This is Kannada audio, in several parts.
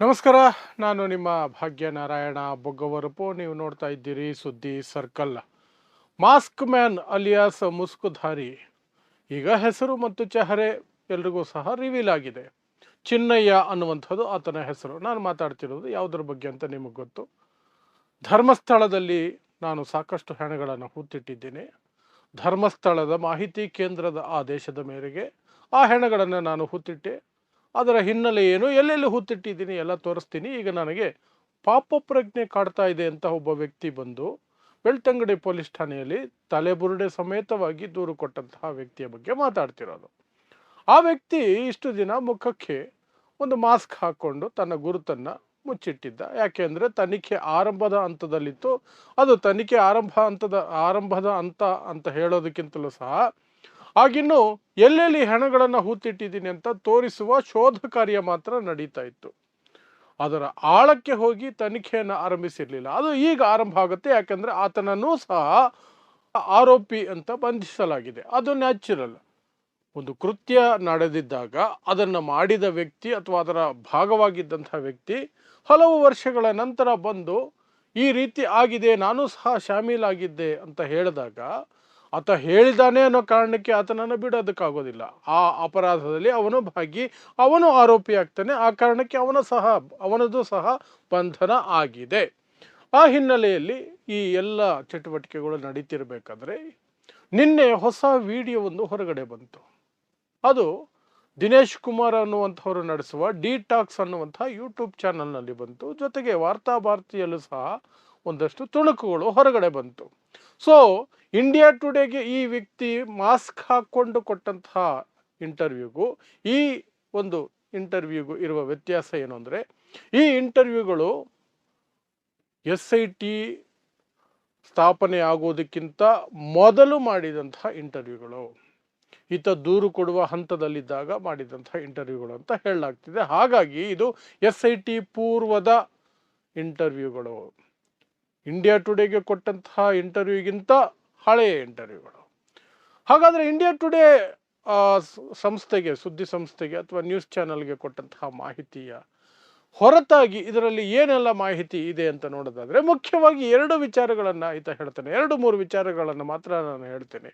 ನಮಸ್ಕಾರ, ನಾನು ನಿಮ್ಮ ಭಾಗ್ಯನಾರಾಯಣ ಬೊಗ್ಗವರಪು. ನೀವು ನೋಡ್ತಾ ಇದ್ದೀರಿ ಸುದ್ದಿ ಸರ್ಕಲ್. ಮಾಸ್ಕ್ ಮ್ಯಾನ್ ಅಲಿಯಾಸ್ ಮುಸ್ಕುಧಾರಿ. ಈಗ ಹೆಸರು ಮತ್ತು ಚೆಹರೆ ಎಲ್ರಿಗೂ ಸಹ ರಿವೀಲ್ ಆಗಿದೆ. ಚಿನ್ನಯ್ಯ ಅನ್ನುವಂಥದ್ದು ಆತನ ಹೆಸರು. ನಾನು ಮಾತಾಡ್ತಿರೋದು ಯಾವುದ್ರ ಬಗ್ಗೆ ಅಂತ ನಿಮಗೆ ಗೊತ್ತು? ಧರ್ಮಸ್ಥಳದಲ್ಲಿ ನಾನು ಸಾಕಷ್ಟು ಹೆಣಗಳನ್ನು ಹೂತಿಟ್ಟಿದ್ದೇನೆ ಧರ್ಮಸ್ಥಳದ ಮಾಹಿತಿ ಕೇಂದ್ರದ ಆದೇಶದ ಮೇರೆಗೆ ಆ ಹೆಣಗಳನ್ನು ನಾನು ಹೂತಿಟ್ಟೆ ಅದರ ಹಿನ್ನೆಲೆ ಏನು? ಎಲ್ಲೆಲ್ಲಿ ಹುತ್ತಿಟ್ಟಿದ್ದೀನಿ ಎಲ್ಲ ತೋರಿಸ್ತೀನಿ. ಈಗ ನನಗೆ ಪಾಪ ಪ್ರಜ್ಞೆ ಕಾಡ್ತಾ ಇದೆ ಅಂತ ಒಬ್ಬ ವ್ಯಕ್ತಿ ಬಂದು ಬೆಳ್ತಂಗಡಿ ಪೊಲೀಸ್ ಠಾಣೆಯಲ್ಲಿ ತಲೆಬುರುಡೆ ಸಮೇತವಾಗಿ ದೂರು ಕೊಟ್ಟಂತಹ ವ್ಯಕ್ತಿಯ ಬಗ್ಗೆ ಮಾತಾಡ್ತಿರೋದು. ಆ ವ್ಯಕ್ತಿ ಇಷ್ಟು ದಿನ ಮುಖಕ್ಕೆ ಒಂದು ಮಾಸ್ಕ್ ಹಾಕ್ಕೊಂಡು ತನ್ನ ಗುರುತನ್ನು ಮುಚ್ಚಿಟ್ಟಿದ್ದ. ಯಾಕೆಂದರೆ ತನಿಖೆ ಆರಂಭದ ಹಂತದಲ್ಲಿತ್ತು. ಅದು ತನಿಖೆ ಆರಂಭ ಹಂತದ, ಆರಂಭದ ಹಂತ ಅಂತ ಹೇಳೋದಕ್ಕಿಂತಲೂ ಸಹ ಆಗಿನ್ನು ಎಲ್ಲೆಲ್ಲಿ ಹೆಣಗಳನ್ನು ಹೂತಿಟ್ಟಿದ್ದೀನಿ ಅಂತ ತೋರಿಸುವ ಶೋಧ ಕಾರ್ಯ ಮಾತ್ರ ನಡೀತಾ ಇತ್ತು. ಅದರ ಆಳಕ್ಕೆ ಹೋಗಿ ತನಿಖೆಯನ್ನು ಆರಂಭಿಸಿರಲಿಲ್ಲ. ಅದು ಈಗ ಆರಂಭ ಆಗುತ್ತೆ. ಯಾಕಂದರೆ ಆತನನ್ನು ಸಹ ಆರೋಪಿ ಅಂತ ಬಂಧಿಸಲಾಗಿದೆ. ಅದು ನ್ಯಾಚುರಲ್ ಒಂದು ಕೃತ್ಯ ನಡೆದಿದ್ದಾಗ ಅದನ್ನು ಮಾಡಿದ ವ್ಯಕ್ತಿ ಅಥವಾ ಅದರ ಭಾಗವಾಗಿದ್ದಂಥ ವ್ಯಕ್ತಿ ಹಲವು ವರ್ಷಗಳ ನಂತರ ಬಂದು ಈ ರೀತಿ ಆಗಿದೆ, ನಾನು ಸಹ ಶಾಮೀಲಾಗಿದ್ದೆ ಅಂತ ಹೇಳಿದಾಗ ಆತ ಹೇಳಿದಾನೆ ಅನ್ನೋ ಕಾರಣಕ್ಕೆ ಆತನನ್ನು ಬಿಡೋದಕ್ಕಾಗೋದಿಲ್ಲ. ಆ ಅಪರಾಧದಲ್ಲಿ ಅವನು ಭಾಗಿ, ಅವನು ಆರೋಪಿ ಆಗ್ತಾನೆ. ಆ ಕಾರಣಕ್ಕೆ ಅವನ ಸಹ, ಅವನದು ಸಹ ಬಂಧನ ಆಗಿದೆ. ಆ ಹಿನ್ನೆಲೆಯಲ್ಲಿ ಈ ಎಲ್ಲ ಚಟುವಟಿಕೆಗಳು ನಡೀತಿರ್ಬೇಕಾದ್ರೆ ನಿನ್ನೆ ಹೊಸ ವಿಡಿಯೋ ಒಂದು ಹೊರಗಡೆ ಬಂತು. ಅದು ದಿನೇಶ್ ಕುಮಾರ್ ಅನ್ನುವಂಥವರು ನಡೆಸುವ ಡಿ ಟಾಕ್ಸ್ ಅನ್ನುವಂಥ ಯೂಟ್ಯೂಬ್ ಚಾನಲ್ನಲ್ಲಿ ಬಂತು. ಜೊತೆಗೆ ವಾರ್ತಾ ಭಾರತಿಯಲ್ಲೂ ಸಹ ಒಂದಷ್ಟು ತುಣುಕುಗಳು ಹೊರಗಡೆ ಬಂತು. ಸೊ ಇಂಡಿಯಾ ಟುಡೇಗೆ ಈ ವ್ಯಕ್ತಿ ಮಾಸ್ಕ್ ಹಾಕ್ಕೊಂಡು ಕೊಟ್ಟಂತಹ ಇಂಟರ್ವ್ಯೂಗೂ ಈ ಒಂದು ಇಂಟರ್ವ್ಯೂಗೂ ಇರುವ ವ್ಯತ್ಯಾಸ ಏನು ಅಂದರೆ, ಈ ಇಂಟರ್ವ್ಯೂಗಳು ಎಸ್ ಐ ಟಿ ಸ್ಥಾಪನೆ ಆಗೋದಕ್ಕಿಂತ ಮೊದಲು ಮಾಡಿದಂತಹ ಇಂಟರ್ವ್ಯೂಗಳು ಈತ ದೂರು ಕೊಡುವ ಹಂತದಲ್ಲಿದ್ದಾಗ ಮಾಡಿದಂತಹ ಇಂಟರ್ವ್ಯೂಗಳು ಅಂತ ಹೇಳಲಾಗ್ತಿದೆ. ಹಾಗಾಗಿ ಇದು ಎಸ್ ಐ ಟಿ ಪೂರ್ವದ ಇಂಟರ್ವ್ಯೂಗಳು ಇಂಡಿಯಾ ಟುಡೇಗೆ ಕೊಟ್ಟಂತಹ ಇಂಟರ್ವ್ಯೂಗಿಂತ ಹಳೆಯ ಇಂಟರ್ವ್ಯೂಗಳು. ಹಾಗಾದರೆ ಇಂಡಿಯಾ ಟುಡೇ ಸಂಸ್ಥೆಗೆ, ಸುದ್ದಿ ಸಂಸ್ಥೆಗೆ ಅಥವಾ ನ್ಯೂಸ್ ಚಾನಲ್ಗೆ ಕೊಟ್ಟಂತಹ ಮಾಹಿತಿಯ ಹೊರತಾಗಿ ಇದರಲ್ಲಿ ಏನೆಲ್ಲ ಮಾಹಿತಿ ಇದೆ ಅಂತ ನೋಡೋದಾದರೆ ಮುಖ್ಯವಾಗಿ ಎರಡು ವಿಚಾರಗಳನ್ನು ಈತ ಹೇಳ್ತೇನೆ. ಎರಡು ಮೂರು ವಿಚಾರಗಳನ್ನು ಮಾತ್ರ ನಾನು ಹೇಳ್ತೇನೆ.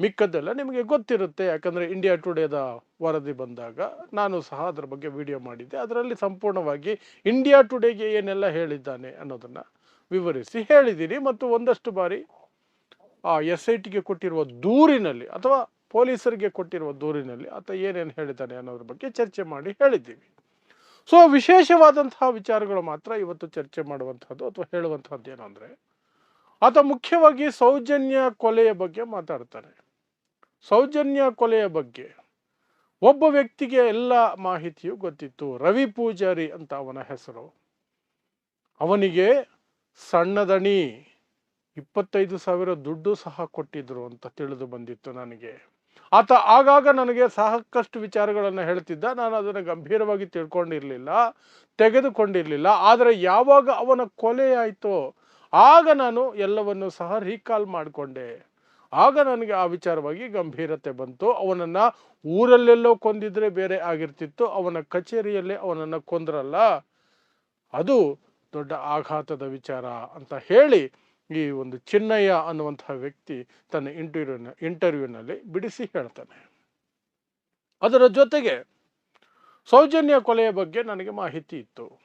ಮಿಕ್ಕದ್ದೆಲ್ಲ ನಿಮಗೆ ಗೊತ್ತಿರುತ್ತೆ. ಯಾಕಂದರೆ ಇಂಡಿಯಾ ಟುಡೇದ ವರದಿ ಬಂದಾಗ ನಾನು ಸಹ ಅದರ ಬಗ್ಗೆ ವಿಡಿಯೋ ಮಾಡಿದ್ದೆ. ಅದರಲ್ಲಿ ಸಂಪೂರ್ಣವಾಗಿ ಇಂಡಿಯಾ ಟುಡೇಗೆ ಏನೆಲ್ಲ ಹೇಳಿದ್ದಾನೆ ಅನ್ನೋದನ್ನು ವಿವರಿಸಿ ಹೇಳಿದ್ದೀರಿ ಮತ್ತು ಒಂದಷ್ಟು ಬಾರಿ ಆ ಎಸ್ ಐ ಟಿಗೆ ಕೊಟ್ಟಿರುವ ದೂರಿನಲ್ಲಿ ಅಥವಾ ಪೊಲೀಸರಿಗೆ ಕೊಟ್ಟಿರುವ ದೂರಿನಲ್ಲಿ ಆತ ಏನೇನು ಹೇಳಿದ್ದಾನೆ ಅನ್ನೋದ್ರ ಬಗ್ಗೆ ಚರ್ಚೆ ಮಾಡಿ ಹೇಳಿದ್ದೀವಿ. ಸೊ ವಿಶೇಷವಾದಂತಹ ವಿಚಾರಗಳು ಮಾತ್ರ ಇವತ್ತು ಚರ್ಚೆ ಮಾಡುವಂಥದ್ದು ಅಥವಾ ಹೇಳುವಂಥದ್ದು ಏನು ಅಂದರೆ, ಆತ ಮುಖ್ಯವಾಗಿ ಸೌಜನ್ಯ ಕೊಲೆಯ ಬಗ್ಗೆ ಮಾತಾಡ್ತಾನೆ. ಸೌಜನ್ಯ ಕೊಲೆಯ ಬಗ್ಗೆ ಒಬ್ಬ ವ್ಯಕ್ತಿಗೆ ಎಲ್ಲ ಮಾಹಿತಿಯು ಗೊತ್ತಿತ್ತು. ರವಿ ಪೂಜಾರಿ ಅಂತ ಅವನ ಹೆಸರು. ಅವನಿಗೆ ಸಣ್ಣದಣಿ ಇಪ್ಪತ್ತೈದು ಸಾವಿರ ದುಡ್ಡು ಸಹ ಕೊಟ್ಟಿದ್ರು ಅಂತ ತಿಳಿದು ಬಂದಿತ್ತು ನನಗೆ. ಆತ ಆಗಾಗ ನನಗೆ ಸಾಕಷ್ಟು ವಿಚಾರಗಳನ್ನು ಹೇಳ್ತಿದ್ದ. ನಾನು ಅದನ್ನು ಗಂಭೀರವಾಗಿ ತಿಳ್ಕೊಂಡಿರಲಿಲ್ಲ, ತೆಗೆದುಕೊಂಡಿರಲಿಲ್ಲ. ಆದರೆ ಯಾವಾಗ ಅವನ ಕೊಲೆ ಆಯಿತೋ ಆಗ ನಾನು ಎಲ್ಲವನ್ನು ಸಹ ರೀಕಾಲ್ ಮಾಡಿಕೊಂಡೆ. ಆಗ ನನಗೆ ಆ ವಿಚಾರವಾಗಿ ಗಂಭೀರತೆ ಬಂತು. ಅವನನ್ನು ಊರಲ್ಲೆಲ್ಲೋ ಕೊಂದಿದ್ರೆ ಬೇರೆ ಆಗಿರ್ತಿತ್ತು. ಅವನ ಕಚೇರಿಯಲ್ಲೇ ಅವನನ್ನು ಕೊಂದ್ರಲ್ಲ. ಅದು ದೊಡ್ಡ ಆಘಾತದ ವಿಚಾರ ಅಂತ ಹೇಳಿ ಈ ಒಂದು ಚಿನ್ನಯ್ಯ ಅನ್ನುವಂತಹ ವ್ಯಕ್ತಿ ತನ್ನ ಇಂಟರ್ವ್ಯೂನ, ಇಂಟರ್ವ್ಯೂನಲ್ಲಿ ಬಿಡಿಸಿ ಹೇಳ್ತಾನೆ. ಅದರ ಜೊತೆಗೆ ಸೌಜನ್ಯ ಕೊಲೆಯ ಬಗ್ಗೆ ನನಗೆ ಮಾಹಿತಿ ಇತ್ತು.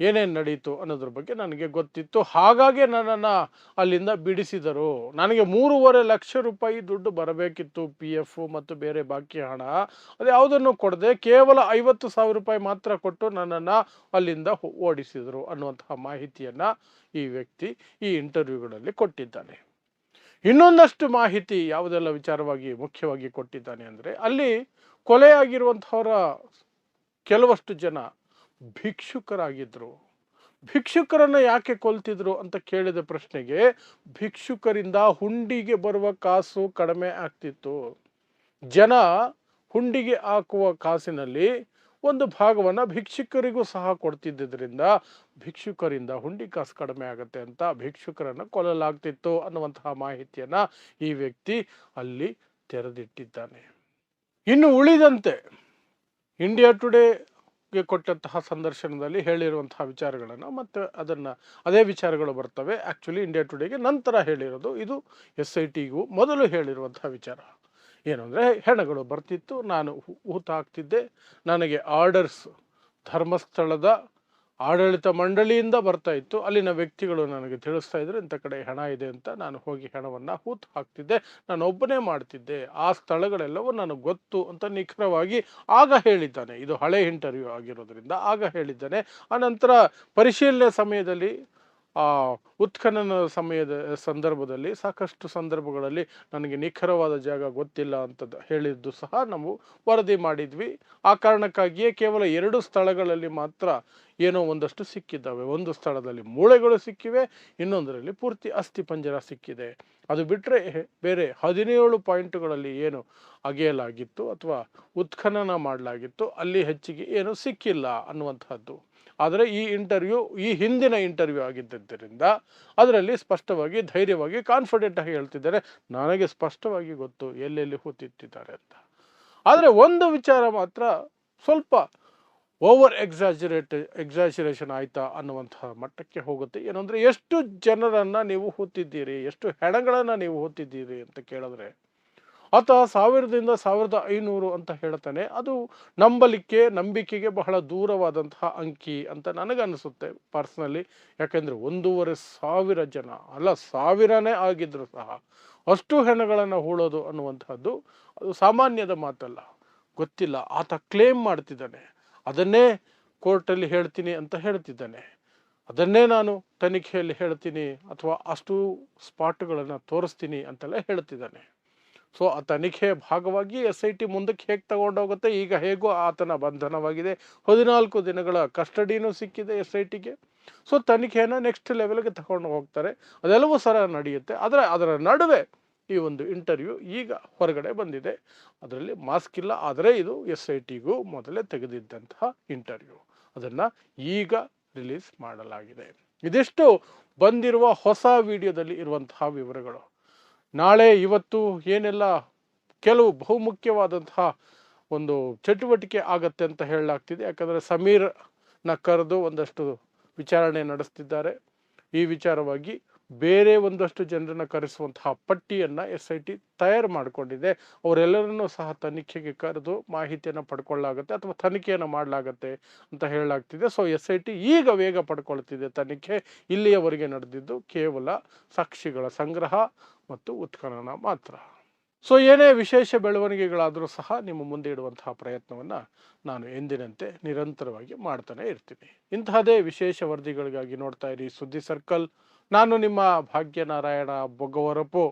ಏನೇನು ನಡೀತು ಅನ್ನೋದ್ರ ಬಗ್ಗೆ ನನಗೆ ಗೊತ್ತಿತ್ತು. ಹಾಗಾಗಿ ನನ್ನನ್ನು ಅಲ್ಲಿಂದ ಬಿಡಿಸಿದರು. ನನಗೆ ಮೂರುವರೆ ಲಕ್ಷ ರೂಪಾಯಿ ದುಡ್ಡು ಬರಬೇಕಿತ್ತು ಪಿ ಎಫ್ ಮತ್ತು ಬೇರೆ ಬಾಕಿ ಹಣ. ಅದು ಯಾವುದನ್ನು ಕೊಡದೆ ಕೇವಲ ಐವತ್ತು ಸಾವಿರ ರೂಪಾಯಿ ಮಾತ್ರ ಕೊಟ್ಟು ನನ್ನನ್ನು ಅಲ್ಲಿಂದ ಓಡಿಸಿದರು ಅನ್ನುವಂತಹ ಮಾಹಿತಿಯನ್ನು ಈ ವ್ಯಕ್ತಿ ಈ ಇಂಟರ್ವ್ಯೂಗಳಲ್ಲಿ ಕೊಟ್ಟಿದ್ದಾನೆ. ಇನ್ನೊಂದಷ್ಟು ಮಾಹಿತಿ ಯಾವುದೆಲ್ಲ ವಿಚಾರವಾಗಿ ಮುಖ್ಯವಾಗಿ ಕೊಟ್ಟಿದ್ದಾನೆ ಅಂದರೆ ಅಲ್ಲಿ ಕೊಲೆಯಾಗಿರುವಂಥವರ ಕೆಲವಷ್ಟು ಜನ ಭಿಕ್ಷುಕರಾಗಿದ್ದರು ಭಿಕ್ಷುಕರನ್ನು ಯಾಕೆ ಕೊಲ್ತಿದ್ರು ಅಂತ ಕೇಳಿದ ಪ್ರಶ್ನೆಗೆ ಭಿಕ್ಷುಕರಿಂದ ಹುಂಡಿಗೆ ಬರುವ ಕಾಸು ಕಡಿಮೆ ಆಗ್ತಿತ್ತು. ಜನ ಹುಂಡಿಗೆ ಹಾಕುವ ಕಾಸಿನಲ್ಲಿ ಒಂದು ಭಾಗವನ್ನು ಭಿಕ್ಷುಕರಿಗೂ ಸಹ ಕೊಡ್ತಿದ್ದರಿಂದ ಭಿಕ್ಷುಕರಿಂದ ಹುಂಡಿ ಕಾಸು ಕಡಿಮೆ ಆಗುತ್ತೆ ಅಂತ ಭಿಕ್ಷುಕರನ್ನು ಕೊಲ್ಲಲಾಗ್ತಿತ್ತು ಅನ್ನುವಂತಹ ಮಾಹಿತಿಯನ್ನು ಈ ವ್ಯಕ್ತಿ ಅಲ್ಲಿ ತೆರೆದಿಟ್ಟಿದ್ದಾನೆ. ಇನ್ನು ಉಳಿದಂತೆ ಇಂಡಿಯಾ ಟುಡೇ ಗೆ ಕೊಟ್ಟಂತಹ ಸಂದರ್ಶನದಲ್ಲಿ ಹೇಳಿರುವಂತಹ ವಿಚಾರಗಳನ್ನು ಮತ್ತು ಅದನ್ನು ಅದೇ ವಿಚಾರಗಳು ಬರ್ತವೆ. ಆ್ಯಕ್ಚುಲಿ ಇಂಡಿಯಾ ಟುಡೇಗೆ ನಂತರ ಹೇಳಿರೋದು ಇದು ಎಸ್ ಐ ಟಿಗೂ ಮೊದಲು ಹೇಳಿರುವಂತಹ ವಿಚಾರ. ಏನು ಅಂದರೆ ಹೆಣಗಳು ಬರ್ತಿತ್ತು, ನಾನು ಊತ ಹಾಕ್ತಿದ್ದೆ ನನಗೆ ಆರ್ಡರ್ಸ್ ಧರ್ಮಸ್ಥಳದ ಆಡಳಿತ ಮಂಡಳಿಯಿಂದ ಬರ್ತಾ ಇತ್ತು. ಅಲ್ಲಿನ ವ್ಯಕ್ತಿಗಳು ನನಗೆ ತಿಳಿಸ್ತಾ ಇದ್ರು, ಇಂಥ ಕಡೆ ಹಣ ಇದೆ ಅಂತ ನಾನು ಹೋಗಿ ಹಣವನ್ನು ಹೂತು ಹಾಕ್ತಿದ್ದೆ. ನಾನು ಒಬ್ಬನೇ ಮಾಡ್ತಿದ್ದೆ. ಆ ಸ್ಥಳಗಳೆಲ್ಲವೂ ನನಗೆ ಗೊತ್ತು ಅಂತ ನಿಖರವಾಗಿ ಆಗ ಹೇಳಿದ್ದಾನೆ. ಇದು ಹಳೆ ಇಂಟರ್ವ್ಯೂ ಆಗಿರೋದ್ರಿಂದ ಆಗ ಹೇಳಿದ್ದಾನೆ. ಆನಂತರ ಪರಿಶೀಲನೆ ಸಮಯದಲ್ಲಿ ಉತ್ಖನನ ಸಮಯದ ಸಂದರ್ಭದಲ್ಲಿ ಸಾಕಷ್ಟು ಸಂದರ್ಭಗಳಲ್ಲಿ ನನಗೆ ನಿಖರವಾದ ಜಾಗ ಗೊತ್ತಿಲ್ಲ ಅಂತ ಹೇಳಿದ್ದು ಸಹ ನಾವು ವರದಿ ಮಾಡಿದ್ವಿ. ಆ ಕಾರಣಕ್ಕಾಗಿಯೇ ಕೇವಲ ಎರಡು ಸ್ಥಳಗಳಲ್ಲಿ ಮಾತ್ರ ಏನೋ ಒಂದಷ್ಟು ಸಿಕ್ಕಿದ್ದಾವೆ. ಒಂದು ಸ್ಥಳದಲ್ಲಿ ಮೂಳೆಗಳು ಸಿಕ್ಕಿವೆ, ಇನ್ನೊಂದರಲ್ಲಿ ಪೂರ್ತಿ ಅಸ್ಥಿ ಪಂಜರ ಸಿಕ್ಕಿದೆ. ಅದು ಬಿಟ್ಟರೆ ಬೇರೆ ಹದಿನೇಳು ಪಾಯಿಂಟ್ಗಳಲ್ಲಿ ಏನು ಅಗೆಯಲಾಗಿತ್ತು ಅಥವಾ ಉತ್ಖನನ ಮಾಡಲಾಗಿತ್ತು. ಅಲ್ಲಿ ಹೆಚ್ಚಿಗೆ ಏನು ಸಿಕ್ಕಿಲ್ಲ ಅನ್ನುವಂತಹದ್ದು. ಆದರೆ ಈ ಇಂಟರ್ವ್ಯೂ, ಈ ಹಿಂದಿನ ಇಂಟರ್ವ್ಯೂ ಆಗಿದ್ದರಿಂದ ಅದರಲ್ಲಿ ಸ್ಪಷ್ಟವಾಗಿ, ಧೈರ್ಯವಾಗಿ ಕಾನ್ಫಿಡೆಂಟ್ ಆಗಿ ಹೇಳ್ತಿದ್ದಾರೆ. ನನಗೆ ಸ್ಪಷ್ಟವಾಗಿ ಗೊತ್ತು ಎಲ್ಲೆಲ್ಲಿ ಹೂತಿಟ್ಟಿದ್ದಾರೆ ಅಂತ. ಆದರೆ ಒಂದು ವಿಚಾರ ಮಾತ್ರ ಸ್ವಲ್ಪ ಓವರ್ ಎಕ್ಸಾಜುರೇಟ್ ಎಕ್ಸಾಜುರೇಷನ್ ಆಯ್ತಾ ಅನ್ನುವಂತಹ ಮಟ್ಟಕ್ಕೆ ಹೋಗುತ್ತೆ. ಏನಂದರೆ, ಎಷ್ಟು ಜನರನ್ನು ನೀವು ಹೂತಿದ್ದೀರಿ, ಎಷ್ಟು ಹೆಣಗಳನ್ನು ನೀವು ಹೂತಿದ್ದೀರಿ ಅಂತ ಕೇಳಿದ್ರೆ ಆತ ಸಾವಿರದಿಂದ ಸಾವಿರದ ಐನೂರು ಅಂತ ಹೇಳ್ತಾನೆ. ಅದು ನಂಬಲಿಕ್ಕೆ, ನಂಬಿಕೆಗೆ ಬಹಳ ದೂರವಾದಂತಹ ಅಂಕಿ ಅಂತ ನನಗನ್ನಿಸುತ್ತೆ ಪರ್ಸ್ನಲಿ. ಯಾಕೆಂದರೆ ಒಂದೂವರೆ ಸಾವಿರ ಜನ, ಅಲ್ಲ ಸಾವಿರನೇ ಆಗಿದ್ರು ಸಹ ಅಷ್ಟು ಹೆಣಗಳನ್ನು ಹೂಳೋದು ಅನ್ನುವಂಥದ್ದು ಅದು ಸಾಮಾನ್ಯದ ಮಾತಲ್ಲ. ಗೊತ್ತಿಲ್ಲ. ಆತ ಕ್ಲೇಮ್ ಮಾಡ್ತಿದ್ದಾನೆ. ಅದನ್ನೇ ಕೋರ್ಟಲ್ಲಿ ಹೇಳ್ತೀನಿ ಅಂತ ಹೇಳ್ತಿದ್ದಾನೆ. ಅದನ್ನೇ ನಾನು ತನಿಖೆಯಲ್ಲಿ ಹೇಳ್ತೀನಿ ಅಥವಾ ಅಷ್ಟು ಸ್ಪಾಟ್ಗಳನ್ನು ತೋರಿಸ್ತೀನಿ ಅಂತೆಲ್ಲ ಹೇಳ್ತಿದ್ದಾನೆ. ಸೊ, ಆ ತನಿಖೆಯ ಭಾಗವಾಗಿ ಎಸ್ ಐ ಟಿ ಮುಂದಕ್ಕೆ ಹೇಗೆ ತಗೊಂಡೋಗುತ್ತೆ, ಈಗ ಹೇಗೂ ಆತನ ಬಂಧನವಾಗಿದೆ. ಹದಿನಾಲ್ಕು ದಿನಗಳ ಕಸ್ಟಡಿನೂ ಸಿಕ್ಕಿದೆ ಎಸ್ ಐ ಟಿಗೆ ಸೊ, ತನಿಖೆಯನ್ನು ನೆಕ್ಸ್ಟ್ ಲೆವೆಲ್ಗೆ ತಗೊಂಡು ಹೋಗ್ತಾರೆ. ಅದೆಲ್ಲವೂ ಸರ ನಡೆಯುತ್ತೆ. ಆದರೆ ಅದರ ನಡುವೆ ಈ ಒಂದು ಇಂಟರ್ವ್ಯೂ ಈಗ ಹೊರಗಡೆ ಬಂದಿದೆ. ಅದರಲ್ಲಿ ಮಾಸ್ಕ್ ಇಲ್ಲ, ಆದರೆ ಇದು ಎಸ್ ಐ ಟಿಗೂ ಮೊದಲೇ ತೆಗೆದಿದ್ದಂತಹ ಇಂಟರ್ವ್ಯೂ ಅದನ್ನು ಈಗ ರಿಲೀಸ್ ಮಾಡಲಾಗಿದೆ. ಇದಿಷ್ಟು ಬಂದಿರುವ ಹೊಸ ವಿಡಿಯೋದಲ್ಲಿ ಇರುವಂತಹ ವಿವರಗಳು. ನಾಳೆ ಇವತ್ತು ಏನೆಲ್ಲ ಕೆಲವು ಬಹುಮುಖ್ಯವಾದಂತಹ ಒಂದು ಚಟುವಟಿಕೆ ಆಗತ್ತೆ ಅಂತ ಹೇಳಲಾಗ್ತಿದೆ. ಯಾಕಂದರೆ ಸಮೀರ್ನ ಕರೆದು ಒಂದಷ್ಟು ವಿಚಾರಣೆ ನಡೆಸ್ತಿದ್ದಾರೆ. ಈ ವಿಚಾರವಾಗಿ ಬೇರೆ ಒಂದಷ್ಟು ಜನರನ್ನ ಕರೆಸುವಂತಹ ಪಟ್ಟಿಯನ್ನು ಎಸ್ ಐ ಟಿ ತಯಾರು ಮಾಡಿಕೊಂಡಿದೆ. ಅವರೆಲ್ಲರನ್ನೂ ಸಹ ತನಿಖೆಗೆ ಕರೆದು ಮಾಹಿತಿಯನ್ನು ಪಡ್ಕೊಳ್ಳಾಗತ್ತೆ ಅಥವಾ ತನಿಖೆಯನ್ನು ಮಾಡಲಾಗತ್ತೆ ಅಂತ ಹೇಳಲಾಗ್ತಿದೆ. ಸೊ ಎಸ್ ಐ ಟಿ ಈಗ ವೇಗ ಪಡ್ಕೊಳ್ತಿದೆ ತನಿಖೆ. ಇಲ್ಲಿಯವರೆಗೆ ನಡೆದಿದ್ದು ಕೇವಲ ಸಾಕ್ಷಿಗಳ ಸಂಗ್ರಹ ಮತ್ತು ಉತ್ಖನನ ಮಾತ್ರ. ಸೊ ಏನೇ ವಿಶೇಷ ಬೆಳವಣಿಗೆಗಳಾದರೂ ಸಹ ನಿಮ್ಮ ಮುಂದೆ ಇಡುವಂತಹ ಪ್ರಯತ್ನವನ್ನು ನಾನು ಎಂದಿನಂತೆ ನಿರಂತರವಾಗಿ ಮಾಡ್ತಾನೆ ಇರ್ತೀನಿ. ಇಂತಹದೇ ವಿಶೇಷ ವರದಿಗಳಿಗಾಗಿ ನೋಡ್ತಾ ಇರಿ ಸುದ್ದಿ ಸರ್ಕಲ್. ನಾನು ನಿಮ್ಮ ಭಾಗ್ಯನಾರಾಯಣ ಬೊಗ್ಗವರಪು